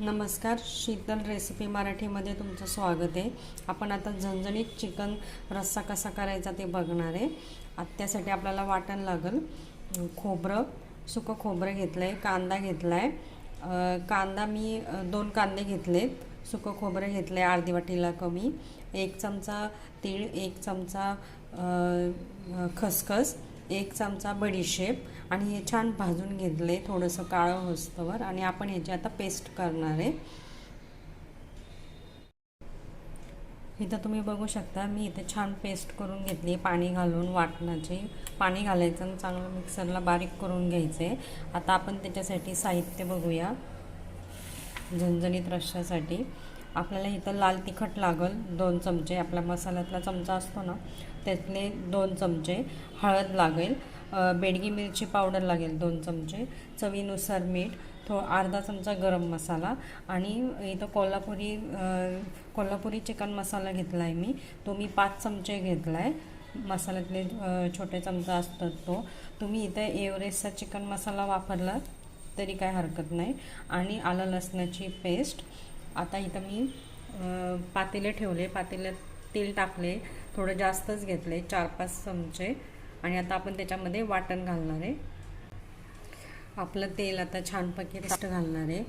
नमस्कार शीतल रेसिपी मराठीमध्ये तुमचं स्वागत आहे. आपण आता झणझणीत चिकन रस्सा कसा करायचा ते बघणार आहे. त्यासाठी आपल्याला वाटण लागेल. खोबरं सुकं खोबरं घेतलं आहे कांदा घेतला आहे कांदा मी दोन कांदे घेतलेत. सुकं खोबरं घेतलं आहे अर्धी वाटीला कमी. एक चमचा तीळ एक चमचा खसखस. एक चमचा बडीशेप आणि हे छान भाजून घेतले थोडंसं काळं होस्तवर आणि आपण ह्याची आता पेस्ट करणार आहे. इथं तुम्ही बघू शकता मी इथे छान पेस्ट करून घेतली पाणी घालून वाटणाची. पाणी घालायचं आणि चांगलं मिक्सरला बारीक करून घ्यायचं. आहे आता आपण त्याच्यासाठी साहित्य बघूया झणझणीत रश्यासाठी आपल्याला इथं लाल तिखट लागल दोन चमचे. आपला मसाल्यातला चमचा असतो ना त्यातले दोन चमचे. हळद लागेल बेडगी मिरची पावडर लागेल दोन चमचे. चवीनुसार मीठ थो अर्धा चमचा गरम मसाला. आणि इथं कोल्हापुरी कोल्हापुरी चिकन मसाला घेतला आहे मी. तो मी पाच चमचे घेतला आहे मसाल्यातले छोटे चमचा असतात तो. तुम्ही इथं एव्हरेस्टचा चिकन मसाला वापरला तरी काय हरकत नाही. आणि आलं लसणाची पेस्ट. आता इथं मी पातेले ठेवले. पातेल्यात तेल टाकले. थोडं जास्तच घेतले. चार पाच चमचे. आणि आता आपण त्याच्यामध्ये वाटण घालणार आहे. आपलं तेल आता छानपैकी पेस्ट घालणार आहे.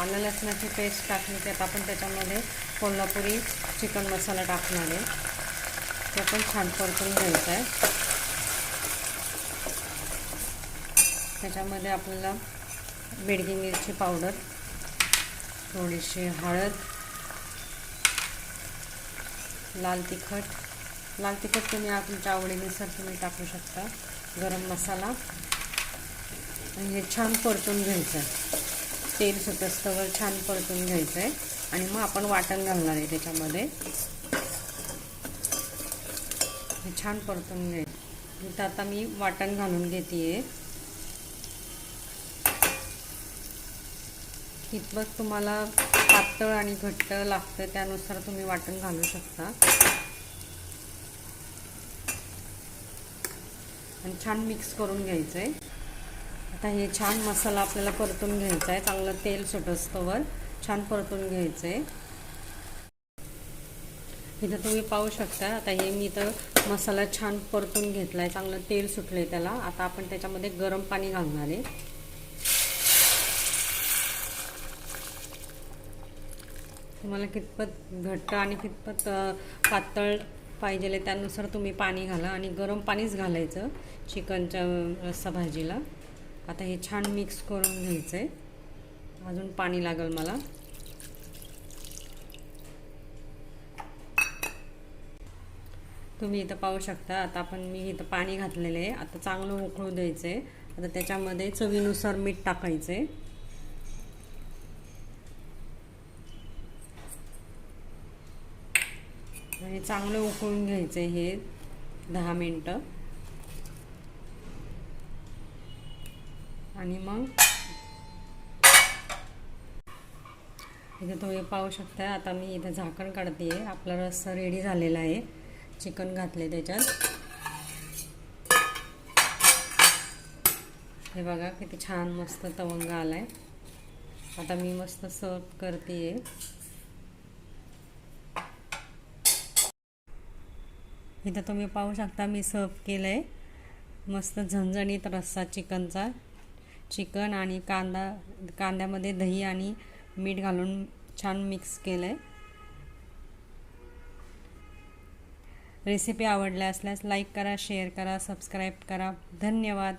आलं लसणाची पेस्ट टाकली त्यात आपण त्याच्यामध्ये कोल्हापुरी चिकन मसाला टाकणार आहे. ते पण छान परतून घ्यायचं आहे त्याच्यामध्ये आपल्याला बेडगी मिरची पावडर थोडीशी हळद लाल तिखट. लाल तिखट तुम्ही तुमच्या आवडीनुसार तुम्ही टाकू शकता. गरम मसाला. आणि हे छान परतून घ्यायचं आहे तेल सुटस्तवर छान परतून घ्यायचं आहे आणि मग आपण वाटण घालणार आहे त्याच्यामध्ये. हे छान परतून घ्यायचं इथं आता मी वाटण घालून घेते आहे कितपत तुम्हाला पातळ आणि घट्ट लागतं त्यानुसार तुम्ही वाटण घालू शकता. आणि छान मिक्स करून घ्यायचं आहे आता हे छान मसाला आपल्याला परतून घ्यायचा आहे चांगलं तेल सुटस्तवर छान परतून घ्यायचं आहे इथं तुम्ही पाहू शकता. आता हे मी इथं मसाला छान परतून घेतला आहे चांगलं तेल सुटलं आहे त्याला. आता आपण त्याच्यामध्ये गरम पाणी घालणार आहे. तुम्हाला कितपत घट्ट आणि कितपत पातळ पाहिजे आहे त्यानुसार तुम्ही पाणी घाला. आणि गरम पाणीच घालायचं चिकनच्या रस्सा भाजीला. आता हे छान मिक्स करून घ्यायचं आहे अजून पाणी लागेल मला. तुम्ही इथं पाहू शकता. आता आपण मी इथं पाणी घातलेलं आहे. आता चांगलं उकळू द्यायचं आहे आता त्याच्यामध्ये चवीनुसार मीठ टाकायचं आहे आणि चांगलं उकळून घ्यायचं आहे हे दहा मिनटं. आणि मग इथे तुम्ही पाहू शकता. आता मी इथं झाकण काढते आहे आपला रस्सा रेडी झालेला आहे. चिकन घातले त्याच्यात. हे बघा किती छान मस्त तवंग आलाय. आता मी मस्त सर्व करते आहे इथं तुम्ही पाहू शकता मी सर्व केलं आहे मस्त झणझणीत रस्सा चिकनचा. चिकन आणि कांदा कांद्यामध्ये दही आणि मीठ घालून छान मिक्स केलं आहे रेसिपी आवडल्या असल्यास लाईक करा शेअर करा सबस्क्राईब करा. धन्यवाद.